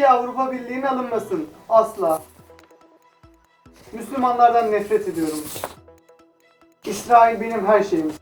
Türkiye Avrupa Birliği'ne alınmasın. Asla. Müslümanlardan nefret ediyorum. İsrail benim her şeyim.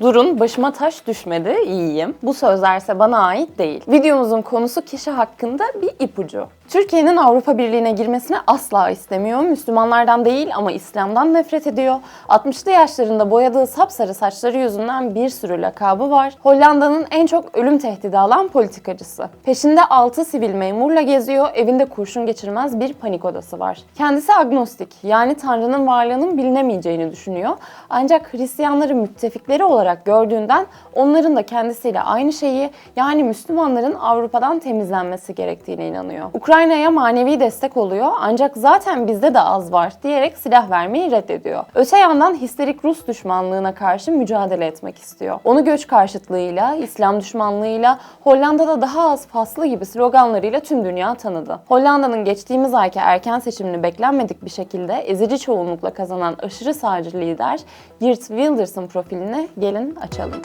Durun başıma taş düşmedi iyiyim. Bu sözlerse bana ait değil. Videomuzun konusu kişi hakkında bir ipucu. Türkiye'nin Avrupa Birliği'ne girmesini asla istemiyor. Müslümanlardan değil ama İslam'dan nefret ediyor. 60'lı yaşlarında boyadığı sapsarı saçları yüzünden bir sürü lakabı var. Hollanda'nın en çok ölüm tehdidi alan politikacısı. Peşinde 6 sivil memurla geziyor. Evinde kurşun geçirmez bir panik odası var. Kendisi agnostik yani Tanrı'nın varlığının bilinemeyeceğini düşünüyor. Ancak Hristiyanları müttefikleri olarak gördüğünden onların da kendisiyle aynı şeyi yani Müslümanların Avrupa'dan temizlenmesi gerektiğine inanıyor. Ukrayna'ya manevi destek oluyor ancak zaten bizde de az var diyerek silah vermeyi reddediyor. Öte yandan histerik Rus düşmanlığına karşı mücadele etmek istiyor. Onu göç karşıtlığıyla, İslam düşmanlığıyla, Hollanda'da daha az faslı gibi sloganlarıyla tüm dünya tanıdı. Hollanda'nın geçtiğimiz ayki erken seçimini beklenmedik bir şekilde ezici çoğunlukla kazanan aşırı sağcı lider Geert Wilders'ın profilini gelin açalım.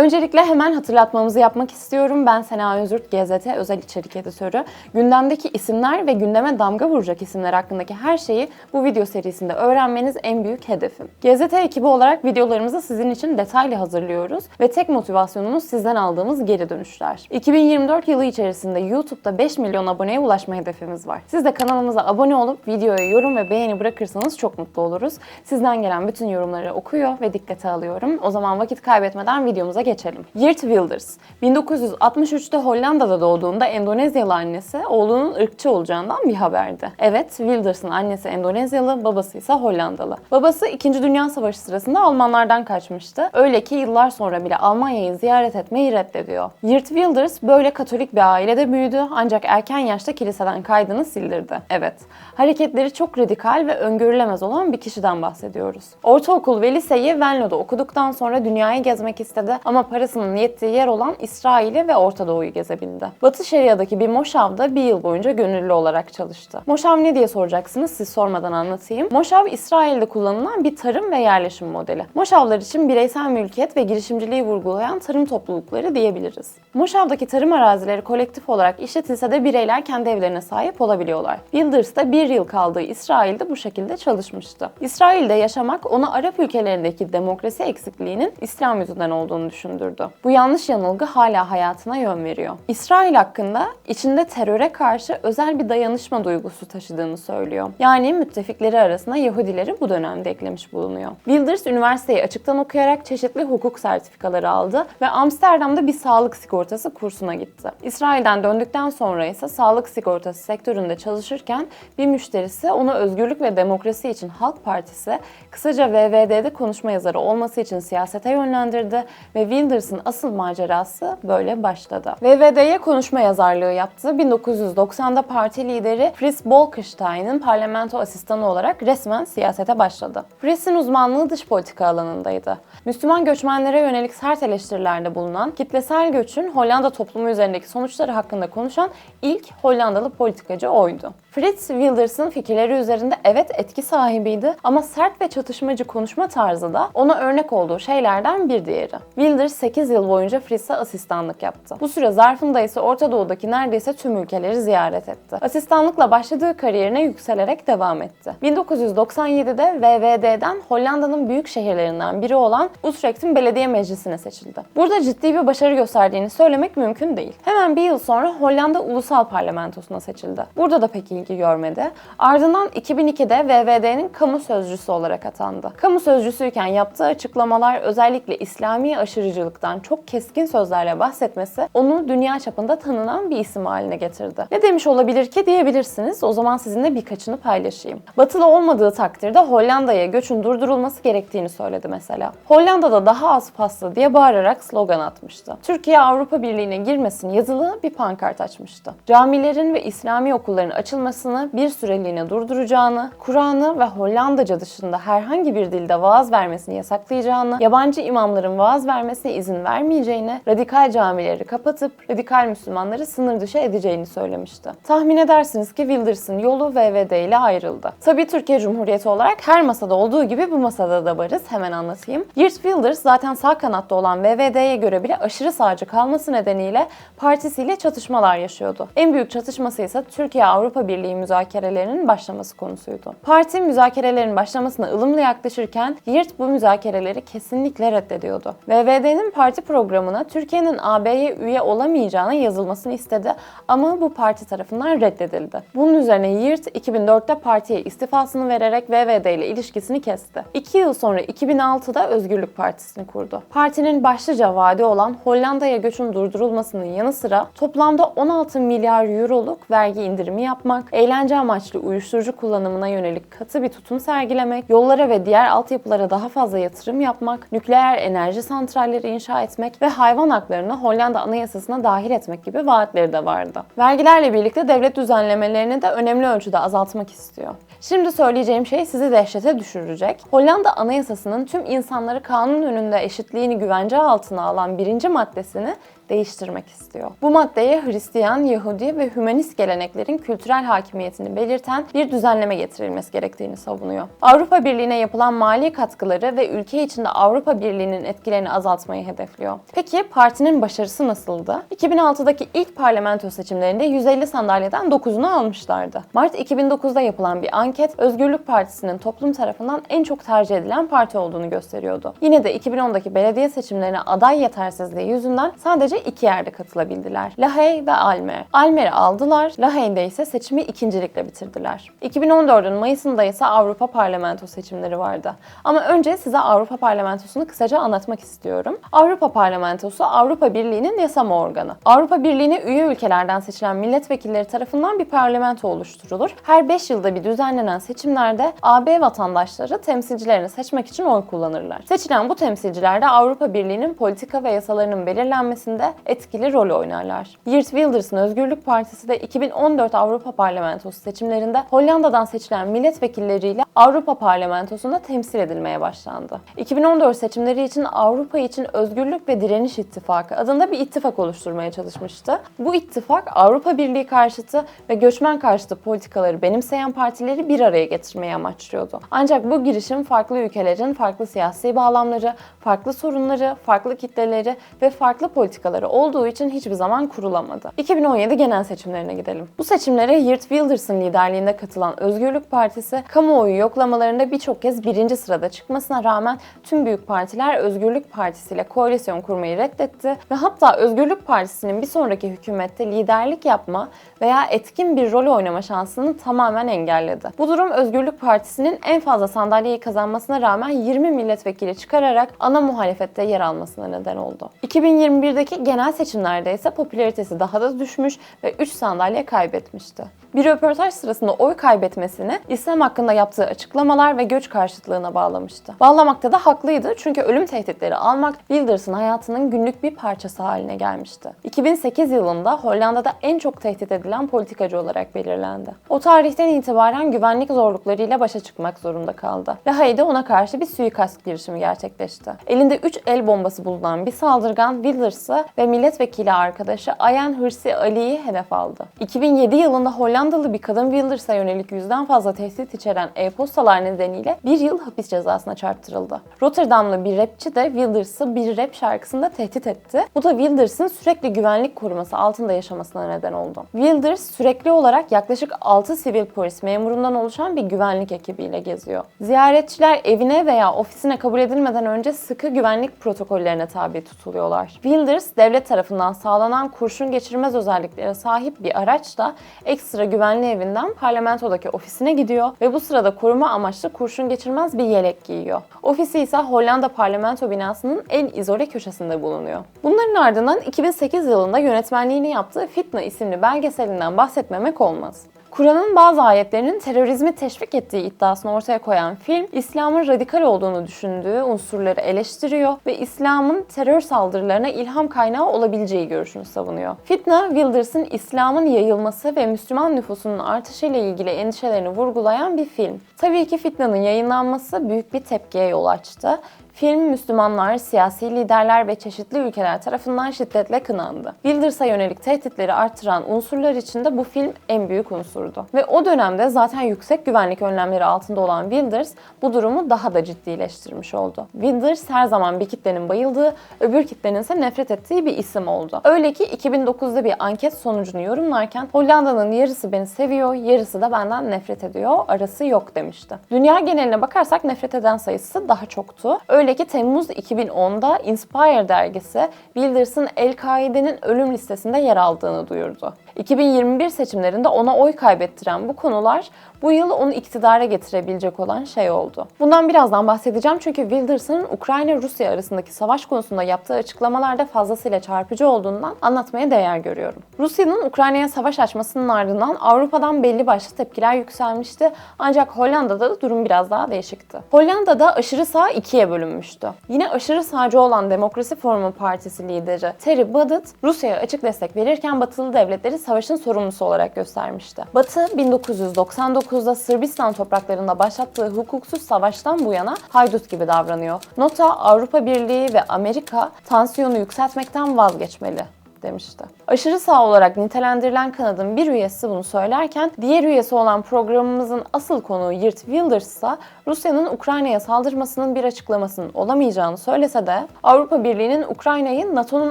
Öncelikle hemen hatırlatmamızı yapmak istiyorum. Ben Sena Özürt, GZT özel içerik editörü. Gündemdeki isimler ve gündeme damga vuracak isimler hakkındaki her şeyi bu video serisinde öğrenmeniz en büyük hedefim. GZT ekibi olarak videolarımızı sizin için detaylı hazırlıyoruz ve tek motivasyonumuz sizden aldığımız geri dönüşler. 2024 yılı içerisinde YouTube'da 5 milyon aboneye ulaşma hedefimiz var. Siz de kanalımıza abone olup videoya yorum ve beğeni bırakırsanız çok mutlu oluruz. Sizden gelen bütün yorumları okuyor ve dikkate alıyorum. O zaman vakit kaybetmeden videomuza geçelim. Geert Wilders, 1963'te Hollanda'da doğduğunda Endonezyalı annesi oğlunun ırkçı olacağından bir haberdi. Evet, Wilders'ın annesi Endonezyalı, babası ise Hollandalı. Babası 2. Dünya Savaşı sırasında Almanlardan kaçmıştı. Öyle ki yıllar sonra bile Almanya'yı ziyaret etmeyi reddediyor. Geert Wilders böyle Katolik bir ailede büyüdü ancak erken yaşta kiliseden kaydını sildirdi. Evet, hareketleri çok radikal ve öngörülemez olan bir kişiden bahsediyoruz. Ortaokul ve liseyi Venlo'da okuduktan sonra dünyayı gezmek istedi ama parasının yettiği yer olan İsrail'i ve Orta Doğu'yu gezebildi. Batı Şeria'daki bir moşavda bir yıl boyunca gönüllü olarak çalıştı. Moşav ne diye soracaksınız siz sormadan anlatayım. Moşav İsrail'de kullanılan bir tarım ve yerleşim modeli. Moşavlar için bireysel mülkiyet ve girişimciliği vurgulayan tarım toplulukları diyebiliriz. Moşavdaki tarım arazileri kolektif olarak işletilse de bireyler kendi evlerine sahip olabiliyorlar. Wilders da bir yıl kaldığı İsrail'de bu şekilde çalışmıştı. İsrail'de yaşamak ona Arap ülkelerindeki demokrasi eksikliğinin İslam yüzünden olduğunu düşündürdü. Bu yanlış yanılgı hala hayatına yön veriyor. İsrail hakkında içinde teröre karşı özel bir dayanışma duygusu taşıdığını söylüyor. Yani müttefikleri arasında Yahudileri bu dönemde eklemiş bulunuyor. Wilders üniversiteyi açıktan okuyarak çeşitli hukuk sertifikaları aldı ve Amsterdam'da bir sağlık sigortası kursuna gitti. İsrail'den döndükten sonra ise sağlık sigortası sektöründe çalışırken bir müşterisi onu Özgürlük ve Demokrasi için Halk Partisi, kısaca VVD'de konuşma yazarı olması için siyasete yönlendirdi ve Wilders'ın asıl macerası böyle başladı. VVD'ye konuşma yazarlığı yaptı. 1990'da parti lideri Fritz Bolkestein'in parlamento asistanı olarak resmen siyasete başladı. Fritz'in uzmanlığı dış politika alanındaydı. Müslüman göçmenlere yönelik sert eleştirilerde bulunan, kitlesel göçün Hollanda toplumu üzerindeki sonuçları hakkında konuşan ilk Hollandalı politikacı oydu. Fritz Wilders'ın fikirleri üzerinde evet etki sahibiydi ama sert ve çatışmacı konuşma tarzı da ona örnek olduğu şeylerden bir diğeri. Wilders 8 yıl boyunca Fritz'e asistanlık yaptı. Bu süre zarfında ise Orta Doğu'daki neredeyse tüm ülkeleri ziyaret etti. Asistanlıkla başladığı kariyerine yükselerek devam etti. 1997'de VVD'den Hollanda'nın büyük şehirlerinden biri olan Utrecht'in belediye meclisine seçildi. Burada ciddi bir başarı gösterdiğini söylemek mümkün değil. Hemen bir yıl sonra Hollanda Ulusal Parlamentosu'na seçildi. Burada da pek ilgi görmedi. Ardından 2002'de VVD'nin kamu sözcüsü olarak atandı. Kamu sözcüsüyken yaptığı açıklamalar özellikle İslami aşırıcılıktan çok keskin sözlerle bahsetmesi onu dünya çapında tanınan bir isim haline getirdi. Ne demiş olabilir ki diyebilirsiniz. O zaman sizinle birkaçını paylaşayım. Batılı olmadığı takdirde Hollanda'ya göçün durdurulması gerektiğini söyledi mesela. Hollanda'da daha az pasta diye bağırarak slogan atmıştı. Türkiye Avrupa Birliği'ne girmesin yazılı bir pankart açmıştı. Camilerin ve İslami okulların açılması çalışmasını bir süreliğine durduracağını, Kur'an'ı ve Hollandaca dışında herhangi bir dilde vaaz vermesini yasaklayacağını, yabancı imamların vaaz vermesine izin vermeyeceğini, radikal camileri kapatıp radikal Müslümanları sınır dışı edeceğini söylemişti. Tahmin edersiniz ki Wilders'ın yolu VVD ile ayrıldı. Tabii Türkiye Cumhuriyeti olarak her masada olduğu gibi bu masada da varız. Hemen anlatayım. Geert Wilders zaten sağ kanatta olan VVD'ye göre bile aşırı sağcı kalması nedeniyle partisiyle çatışmalar yaşıyordu. En büyük çatışması ise Türkiye-Avrupa Birliği müzakerelerinin başlaması konusuydu. Parti müzakerelerin başlamasına ılımlı yaklaşırken Geert bu müzakereleri kesinlikle reddediyordu. VVD'nin parti programına Türkiye'nin AB'ye üye olamayacağına yazılmasını istedi ama bu parti tarafından reddedildi. Bunun üzerine Geert 2004'te partiye istifasını vererek VVD ile ilişkisini kesti. İki yıl sonra 2006'da Özgürlük Partisi'ni kurdu. Partinin başlıca vaadi olan Hollanda'ya göçün durdurulmasının yanı sıra toplamda 16 milyar euroluk vergi indirimi yapmak, eğlence amaçlı uyuşturucu kullanımına yönelik katı bir tutum sergilemek, yollara ve diğer altyapılara daha fazla yatırım yapmak, nükleer enerji santralleri inşa etmek ve hayvan haklarını Hollanda Anayasasına dahil etmek gibi vaatleri de vardı. Vergilerle birlikte devlet düzenlemelerini de önemli ölçüde azaltmak istiyor. Şimdi söyleyeceğim şey sizi dehşete düşürecek. Hollanda Anayasası'nın tüm insanları kanun önünde eşitliğini güvence altına alan birinci maddesini değiştirmek istiyor. Bu maddeye Hristiyan, Yahudi ve Hümanist geleneklerin kültürel hakimiyetini belirten bir düzenleme getirilmesi gerektiğini savunuyor. Avrupa Birliği'ne yapılan mali katkıları ve ülke içinde Avrupa Birliği'nin etkilerini azaltmayı hedefliyor. Peki partinin başarısı nasıldı? 2006'daki ilk parlamento seçimlerinde 150 sandalyeden 9'unu almışlardı. Mart 2009'da yapılan bir anket Özgürlük Partisi'nin toplum tarafından en çok tercih edilen parti olduğunu gösteriyordu. Yine de 2010'daki belediye seçimlerine aday yetersizliği yüzünden sadece iki yerde katılabildiler. Lahey ve Almer. Almer'i aldılar, Lahey'de ise seçimi ikincilikle bitirdiler. 2014'ün Mayıs'ında ise Avrupa Parlamento seçimleri vardı. Ama önce size Avrupa Parlamentosu'nu kısaca anlatmak istiyorum. Avrupa Parlamentosu Avrupa Birliği'nin yasama organı. Avrupa Birliği'ne üye ülkelerden seçilen milletvekilleri tarafından bir parlamento oluşturulur. Her 5 yılda bir düzenlenen seçimlerde AB vatandaşları temsilcilerini seçmek için oy kullanırlar. Seçilen bu temsilciler de Avrupa Birliği'nin politika ve yasalarının belirlenmesinde etkili rol oynarlar. Geert Wilders'ın Özgürlük Partisi de 2014 Avrupa Parlamentosu seçimlerinde Hollanda'dan seçilen milletvekilleriyle Avrupa Parlamentosu'nda temsil edilmeye başlandı. 2014 seçimleri için Avrupa için Özgürlük ve Direniş İttifakı adında bir ittifak oluşturmaya çalışmıştı. Bu ittifak Avrupa Birliği karşıtı ve göçmen karşıtı politikaları benimseyen partileri bir araya getirmeyi amaçlıyordu. Ancak bu girişim farklı ülkelerin farklı siyasi bağlamları, farklı sorunları, farklı kitleleri ve farklı politikaları olduğu için hiçbir zaman kurulamadı. 2017 genel seçimlerine gidelim. Bu seçimlere Geert Wilders'ın liderliğinde katılan Özgürlük Partisi kamuoyu yoklamalarında birçok kez birinci sırada çıkmasına rağmen tüm büyük partiler Özgürlük Partisi ile koalisyon kurmayı reddetti ve hatta Özgürlük Partisi'nin bir sonraki hükümette liderlik yapma veya etkin bir rol oynama şansını tamamen engelledi. Bu durum Özgürlük Partisi'nin en fazla sandalyeyi kazanmasına rağmen 20 milletvekili çıkararak ana muhalefette yer almasına neden oldu. 2021'deki genel seçimlerde ise popülaritesi daha da düşmüş ve 3 sandalye kaybetmişti. Bir röportaj sırasında oy kaybetmesini İslam hakkında yaptığı açıklamalar ve göç karşıtlığına bağlamıştı. Bağlamakta da haklıydı çünkü ölüm tehditleri almak Wilders'ın hayatının günlük bir parçası haline gelmişti. 2008 yılında Hollanda'da en çok tehdit edilen politikacı olarak belirlendi. O tarihten itibaren güvenlik zorluklarıyla başa çıkmak zorunda kaldı. Lahey'de ona karşı bir suikast girişimi gerçekleşti. Elinde 3 el bombası bulunan bir saldırgan Wilders'ı ve milletvekili arkadaşı Ayan Hırsi Ali'yi hedef aldı. 2007 yılında Hollandalı bir kadın Wilders'a yönelik yüzden fazla tehdit içeren e-postalar nedeniyle bir yıl hapis cezasına çarptırıldı. Rotterdamlı bir rapçi de Wilders'ı bir rap şarkısında tehdit etti. Bu da Wilders'ın sürekli güvenlik koruması altında yaşamasına neden oldu. Wilders sürekli olarak yaklaşık 6 sivil polis memurundan oluşan bir güvenlik ekibiyle geziyor. Ziyaretçiler evine veya ofisine kabul edilmeden önce sıkı güvenlik protokollerine tabi tutuluyorlar. Wilders, devlet tarafından sağlanan kurşun geçirmez özelliklere sahip bir araçla ekstra güvenli evinden parlamentodaki ofisine gidiyor ve bu sırada koruma amaçlı kurşun geçirmez bir yelek giyiyor. Ofisi ise Hollanda parlamento binasının en izole köşesinde bulunuyor. Bunların ardından 2008 yılında yönetmenliğini yaptığı Fitna isimli belgeselinden bahsetmemek olmaz. Kur'an'ın bazı ayetlerinin terörizmi teşvik ettiği iddiasını ortaya koyan film, İslam'ın radikal olduğunu düşündüğü unsurları eleştiriyor ve İslam'ın terör saldırılarına ilham kaynağı olabileceği görüşünü savunuyor. Fitna, Wilders'ın İslam'ın yayılması ve Müslüman nüfusunun artışıyla ilgili endişelerini vurgulayan bir film. Tabii ki Fitna'nın yayınlanması büyük bir tepkiye yol açtı. Film Müslümanlar, siyasi liderler ve çeşitli ülkeler tarafından şiddetle kınandı. Wilders'a yönelik tehditleri artıran unsurlar içinde bu film en büyük unsurdu. Ve o dönemde zaten yüksek güvenlik önlemleri altında olan Wilders bu durumu daha da ciddileştirmiş oldu. Wilders her zaman bir kitlenin bayıldığı, öbür kitlenin ise nefret ettiği bir isim oldu. Öyle ki 2009'da bir anket sonucunu yorumlarken Hollanda'nın yarısı beni seviyor, yarısı da benden nefret ediyor, arası yok demişti. Dünya geneline bakarsak nefret eden sayısı daha çoktu. Öyle ki Temmuz 2010'da Inspire dergisi Wilders'ın El-Kaide'nin ölüm listesinde yer aldığını duyurdu. 2021 seçimlerinde ona oy kaybettiren bu konular bu yıl onu iktidara getirebilecek olan şey oldu. Bundan birazdan bahsedeceğim çünkü Wilders'ın Ukrayna-Rusya arasındaki savaş konusunda yaptığı açıklamalarda fazlasıyla çarpıcı olduğundan anlatmaya değer görüyorum. Rusya'nın Ukrayna'ya savaş açmasının ardından Avrupa'dan belli başlı tepkiler yükselmişti ancak Hollanda'da da durum biraz daha değişikti. Hollanda'da aşırı sağ ikiye bölünmüştü. Yine aşırı sağcı olan Demokrasi Forumu Partisi lideri Terry Baudet, Rusya'ya açık destek verirken batılı devletleri savaşın sorumlusu olarak göstermişti. Batı 1999'da Sırbistan topraklarında başlattığı hukuksuz savaştan bu yana haydut gibi davranıyor. Nota Avrupa Birliği ve Amerika tansiyonu yükseltmekten vazgeçmeli demişti. Aşırı sağ olarak nitelendirilen kanadın bir üyesi bunu söylerken diğer üyesi olan programımızın asıl konuğu Geert Wilders ise Rusya'nın Ukrayna'ya saldırmasının bir açıklamasının olamayacağını söylese de Avrupa Birliği'nin Ukrayna'yı NATO'nun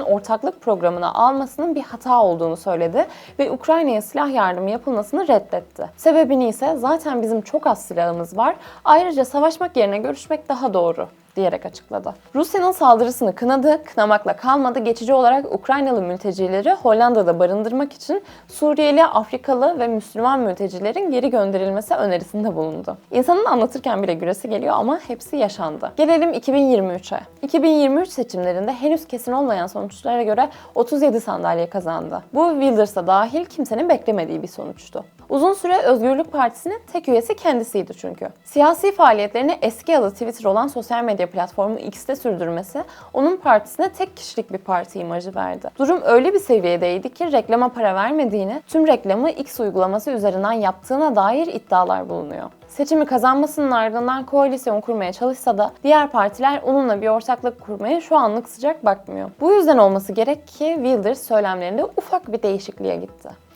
ortaklık programına almasının bir hata olduğunu söyledi ve Ukrayna'ya silah yardımı yapılmasını reddetti. Sebebini ise zaten bizim çok az silahımız var. Ayrıca savaşmak yerine görüşmek daha doğru diyerek açıkladı. Rusya'nın saldırısını kınadı, kınamakla kalmadı. Geçici olarak Ukraynalı mültecileri Hollanda'da barındırmak için Suriyeli, Afrikalı ve Müslüman mültecilerin geri gönderilmesi önerisinde bulundu. İnsanın anlatırken bile güresi geliyor ama hepsi yaşandı. Gelelim 2023'e. 2023 seçimlerinde henüz kesin olmayan sonuçlara göre 37 sandalye kazandı. Bu Wilders'a dahil kimsenin beklemediği bir sonuçtu. Uzun süre Özgürlük Partisi'nin tek üyesi kendisiydi çünkü. Siyasi faaliyetlerini eski adı Twitter olan sosyal medya platformu X'te sürdürmesi onun partisine tek kişilik bir parti imajı verdi. Durum öyle bir seviyedeydi ki reklama para vermediğini, tüm reklamı X uygulaması üzerinden yaptığına dair iddialar bulunuyor. Seçimi kazanmasının ardından koalisyon kurmaya çalışsa da diğer partiler onunla bir ortaklık kurmaya şu anlık sıcak bakmıyor. Bu yüzden olması gerek ki Wilders söylemlerinde ufak bir değişikliğe gitti.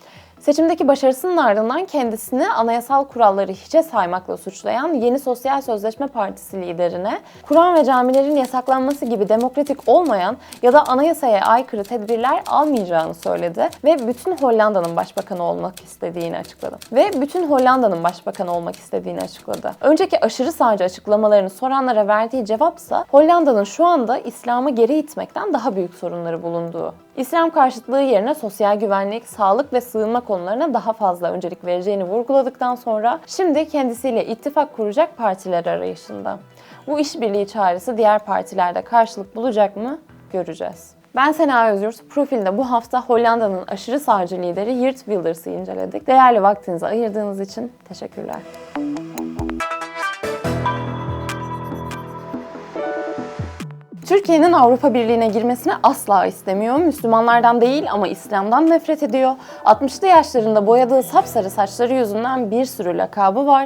Seçimdeki başarısının ardından kendisini anayasal kuralları hiçe saymakla suçlayan Yeni Sosyal Sözleşme Partisi liderine Kur'an ve camilerin yasaklanması gibi demokratik olmayan ya da anayasaya aykırı tedbirler almayacağını söyledi ve bütün Hollanda'nın başbakanı olmak istediğini açıkladı. Ve bütün Hollanda'nın başbakanı olmak istediğini açıkladı. Önceki aşırı sağcı açıklamalarını soranlara verdiği cevapsa Hollanda'nın şu anda İslam'ı geri itmekten daha büyük sorunları bulunduğu. İslam karşıtlığı yerine sosyal güvenlik, sağlık ve sığınma konularına daha fazla öncelik vereceğini vurguladıktan sonra şimdi kendisiyle ittifak kuracak partiler arayışında. Bu işbirliği çağrısı diğer partilerde karşılık bulacak mı? Göreceğiz. Ben Sena Özyurt. Profilde bu hafta Hollanda'nın aşırı sağcı lideri Geert Wilders'ı inceledik. Değerli vaktinizi ayırdığınız için teşekkürler. Türkiye'nin Avrupa Birliği'ne girmesini asla istemiyor. Müslümanlardan değil ama İslam'dan nefret ediyor. 60'lı yaşlarında boyadığı sapsarı saçları yüzünden bir sürü lakabı var.